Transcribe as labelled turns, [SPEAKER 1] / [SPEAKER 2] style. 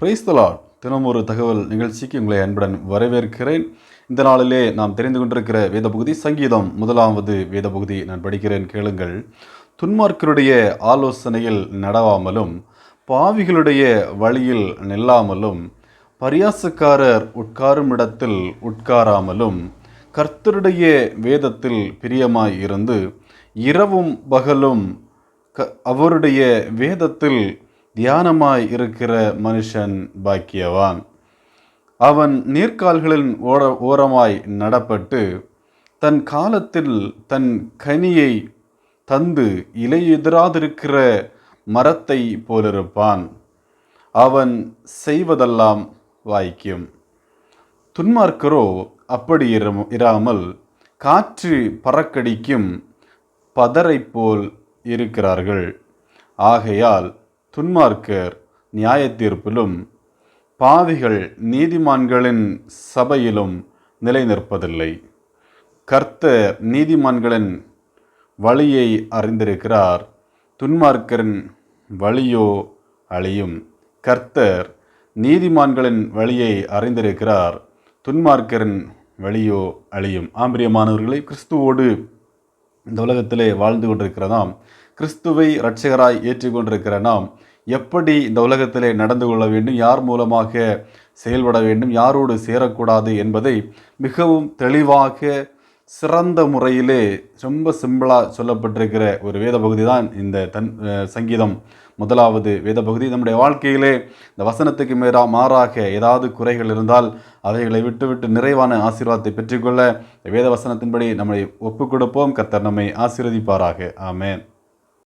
[SPEAKER 1] பிரைஸ்தலா தினம் ஒரு தகவல் நிகழ்ச்சிக்கு உங்களை அன்புடன் வரவேற்கிறேன். இந்த நாளிலே நாம் தெரிந்து கொண்டிருக்கிற வேத பகுதி சங்கீதம். முதலாவது வேத பகுதி நான் படிக்கிறேன் கேளுங்கள். துன்மார்க்கருடைய ஆலோசனையில் நடவாமலும் பாவிகளுடைய வழியில் நில்லாமலும் பரியாசக்காரர் உட்காரும் இடத்தில் உட்காராமலும் கர்த்தருடைய வேதத்தில் பிரியமாய் இருந்து இரவும் பகலும் க அவருடைய வேதத்தில் தியானமாய் இருக்கிற மனுஷன் பாக்கியவான். அவன் நீர்க்கால்களின் ஓர ஓரமாய் நடப்பட்டு தன் காலத்தில் தன் கனியை தந்து இலையுதிராதிருக்கிற மரத்தை போலிருப்பான். அவன் செய்வதெல்லாம் வாய்க்கும். துன்மார்க்கரோ அப்படி இராமல் காற்று பறக்கடிக்கும் பதரை போல் இருக்கிறார்கள். ஆகையால் துன்மார்க்கர் நியாயத்தீர்ப்பிலும் பாவிகள் நீதிமான்களின் சபையிலும் நிலை நிற்பதில்லை கர்த்தர் நீதிமான்களின் வழியை அறிந்திருக்கிறார். துன்மார்க்கரின் வழியோ அழியும். கர்த்தர் நீதிமான்களின் வழியை அறிந்திருக்கிறார். துன்மார்க்கரின் வழியோ அழியும். ஆம்பிரியமானவர்களை கிறிஸ்துவோடு இந்த உலகத்திலே வாழ்ந்து கொண்டிருக்கிறதாம். கிறிஸ்துவை இரட்சகராய் ஏற்றுக்கொண்டிருக்கிற நாம் எப்படி இந்த உலகத்திலே நடந்து கொள்ள வேண்டும் யார் மூலமாக செயல்பட வேண்டும் யாரோடு சேரக்கூடாது என்பதை மிகவும் தெளிவாக சிறந்த முறையிலே ரொம்ப சிம்பிளாக சொல்லப்பட்டிருக்கிற ஒரு வேத பகுதி தான் இந்த தன் சங்கீதம். முதலாவது வேத பகுதி நம்முடைய வாழ்க்கையிலே இந்த வசனத்துக்கு மேறா மாறாக ஏதாவது குறைகள் இருந்தால் அவைகளை விட்டுவிட்டு நிறைவான ஆசீர்வாதத்தை பெற்றுக்கொள்ள வேத வசனத்தின்படி நம்மை ஒப்புக் கொடுப்போம் கர்த்தர் நம்மை ஆசீர்வதிப்பாராக. ஆமேன்.